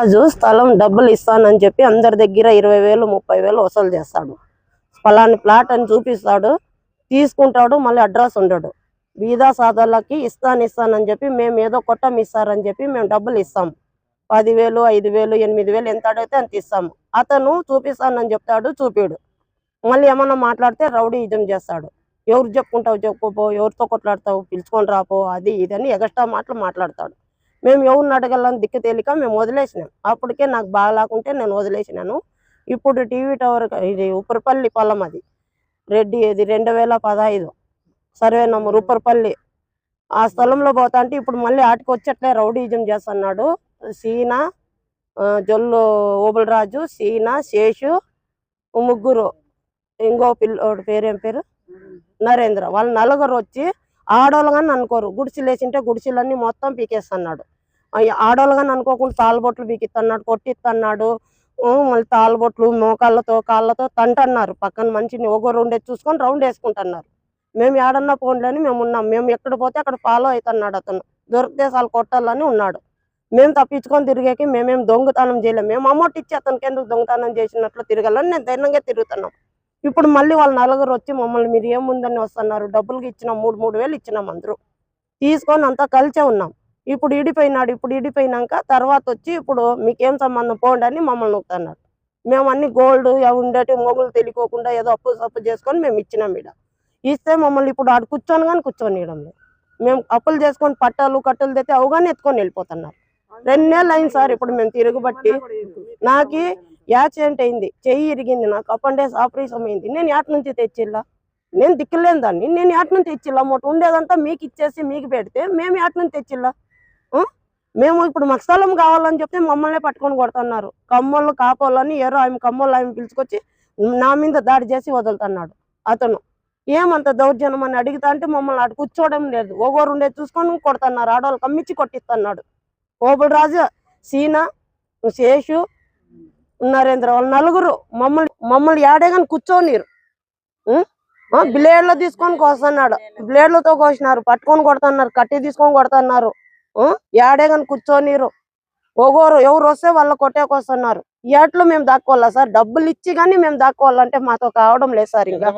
రాజు స్థలం డబ్బులు ఇస్తానని చెప్పి అందరి దగ్గర ఇరవై వేలు ముప్పై వేలు వసూలు చేస్తాడు. ఫలాని ప్లాట్ అని చూపిస్తాడు. తీసుకుంటాడు మళ్ళీ అడ్రస్ ఉండడు. బీదా సాధువులకి ఇస్తాను ఇస్తానని చెప్పి మేము ఏదో కొట్టం ఇస్తారని చెప్పి మేము డబ్బులు ఇస్తాం. పదివేలు ఐదు వేలు ఎనిమిది వేలు ఎంత అడిగితే అంత ఇస్తాము అతను చూపిస్తానని చెప్తాడు చూపిడు. మళ్ళీ ఏమన్నా మాట్లాడితే రౌడీ ఇజం చేస్తాడు. ఎవరు చెప్పుకుంటావు చెప్పుకోపో ఎవరితో కొట్లాడతావు పిలుచుకొని రాపో అది ఇదని ఎగస్ట్రా మాటలు మాట్లాడతాడు. మేము ఎవరిని అడగాలని దిక్కు తేలిక మేము వదిలేసినాం. అప్పటికే నాకు బాగా లేకుంటే నేను వదిలేసినాను. ఇప్పుడు టీవీ టవర్ ఇది ఉప్పరపల్లి పొలం అది. రెడ్డి ఇది రెండు వేల పదహైదు. Survey number Upparapalli. ఆ స్థలంలో పోతా అంటే ఇప్పుడు మళ్ళీ ఆటికి వచ్చేట్లే రౌడీజం చేస్తున్నాడు. సీనా జొల్లు ఓబులరాజు సీనా శేషు ముగ్గురు. ఇంకో పిల్లోడు పేరేం పేరు? నరేంద్ర. వాళ్ళు నలుగురు వచ్చి ఆడోళ్ళు కానీ అనుకోరు. గుడిసెలు వేసింటే గుడిసెలన్నీ మొత్తం పీకేస్తున్నాడు. ఆడోళ్ళు కానీ అనుకోకుండా తాళ్ళబొట్లు పీకిస్తున్నాడు కొట్టిస్తున్నాడు మళ్ళీ తాళ్ళబొట్లు మోకాళ్ళతో కాళ్ళతో తంటన్నారు. పక్కన మనిషిని ఒకరు ఉండేది చూసుకొని రౌండ్ వేసుకుంటున్నారు. మేము ఏడన్నా పోన్లేని మేము ఉన్నాం. మేము ఎక్కడ పోతే అక్కడ ఫాలో అవుతున్నాడు అతను. దొరికితే కొట్టాలని ఉన్నాడు. మేము తప్పించుకొని తిరిగేకి మేమేం దొంగతనం చేయలేము మేము అమౌంట్ ఇచ్చి అతనికి ఎందుకు దొంగతనం చేసినట్లు తిరగాలని నేను ధైర్యంగా తిరుగుతున్నాం. ఇప్పుడు మళ్ళీ వాళ్ళ నలుగురు వచ్చి మమ్మల్ని మీరు ఏముందని వస్తున్నారు? డబ్బులకి ఇచ్చినాం మూడు మూడు వేలు ఇచ్చినాం అందరూ. తీసుకొని అంతా కలిసే ఉన్నాం. ఇప్పుడు ఇడిపోయినాడు ఇప్పుడు ఇడిపోయినాక తర్వాత వచ్చి ఇప్పుడు మీకేం సంబంధం? పోండి అని మమ్మల్ని నొక్కుతున్నాడు మేము అన్ని గోల్డ్ ఉండేటి మొగులు తెలియకోకుండా ఏదో అప్పు సప్పు చేసుకొని మేము ఇచ్చినాం ఈడ. ఇస్తే మమ్మల్ని ఇప్పుడు ఆడు కూర్చొని కానీ కూర్చొని ఇవ్వడం మేము అప్పులు చేసుకొని పట్టాలు కట్టలు తెస్తే అవగానే ఎత్తుకొని వెళ్ళిపోతున్నారు. రెండేళ్ళు అయింది సార్ ఇప్పుడు మేము తిరుగుబట్టి. నాకు యాక్సిడెంట్ అయింది చెయ్యి ఇరిగింది నాకు. అప్పండేస్ ఆపరేషన్ అయింది. నేను యాట్ నుంచి తెచ్చిల్లా? నేను దిక్కులేని దాన్ని. నేను యాట నుంచి తెచ్చిల్లా? మొట్ట ఉండేదంతా మీకు ఇచ్చేసి మీకు పెడితే మేము యాట్ నుంచి తెచ్చిల్లా? మేము ఇప్పుడు మాకు స్థలం కావాలని చెప్తే మమ్మల్ని పట్టుకొని కొడుతున్నారు. కమ్మోళ్ళు కాపోళ్ళని ఎరో ఆమె కమ్మోళ్ళు ఆమె పిలుచుకొచ్చి నా మీద దాడి చేసి వదులుతున్నాడు అతను. ఏమంత దౌర్జన్యం అని అడిగితే అంటే మమ్మల్ని అటు కూర్చోవడం లేదు. ఒగోరు ఉండేది చూసుకొని కొడుతున్నారు. ఆడవాళ్ళు కమ్మిచ్చి కొట్టిస్తున్నాడు. ఓబుల్ రాజు సీనా శేషు నరేంద్ర వాళ్ళు నలుగురు మమ్మల్ని మమ్మల్ని ఏడే కానీ కూర్చోనిరు బ్లేడ్లో తీసుకొని కోస్తున్నాడు. బ్లేడ్లతో కోసినారు. పట్టుకొని కొడుతున్నారు. కట్టి తీసుకొని కొడుతున్నారు. ఏడే కానీ కూర్చోనిరు ఒకరు ఎవరు వస్తే వాళ్ళ కొట్టేకొస్తున్నారు ఎట్లు మేము దాక్కోవాలా సార్? డబ్బులు ఇచ్చి కానీ మేము దాక్కోవాలంటే మాతో కావడం లేదు సార్ ఇంకా.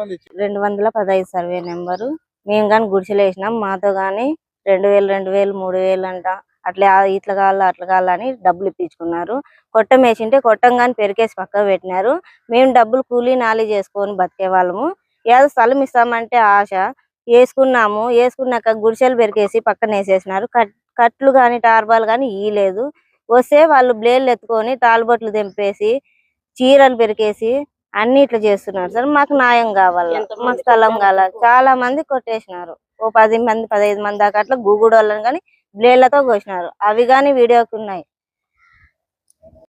రెండు వందల పదహైదు సర్వే నెంబరు. మేము కానీ గుడిసెలు వేసినాం మాతో కానీ రెండు వేలు రెండు వేలు మూడు వేలు అంట. అట్లా ఇట్లా కావాలా అట్లా కావాలని డబ్బులు ఇప్పించుకున్నారు. కొట్టం వేసింటే కొట్టం కానీ పెరికేసి పక్క పెట్టినారు. మేము డబ్బులు కూలీ నాలి చేసుకొని బతికే వాళ్ళము. ఏదో స్థలం ఇస్తామంటే ఆశ. వేసుకున్నాము. వేసుకున్నాక గుడిసెలు పెరికేసి పక్కన వేసేసినారు. కట్- కట్లు కానీ టార్బాల్ కానీ ఇయ్యలేదు వస్తే వాళ్ళు బ్లేడ్లు ఎత్తుకొని తాళబొట్లు తెంపేసి చీరలు పెరికేసి అన్ని ఇట్లా చేస్తున్నారు సార్. మాకు న్యాయం కావాలి? మాకు స్థలం? కావాలి? చాలా మంది కొట్టేసినారు. ఓ పది మంది పదహైదు మంది దాకా అట్లా గూగుడు వాళ్ళని కానీ బ్లేడ్లతో కోసినారు. అవి కానీ వీడియోకి ఉన్నాయి.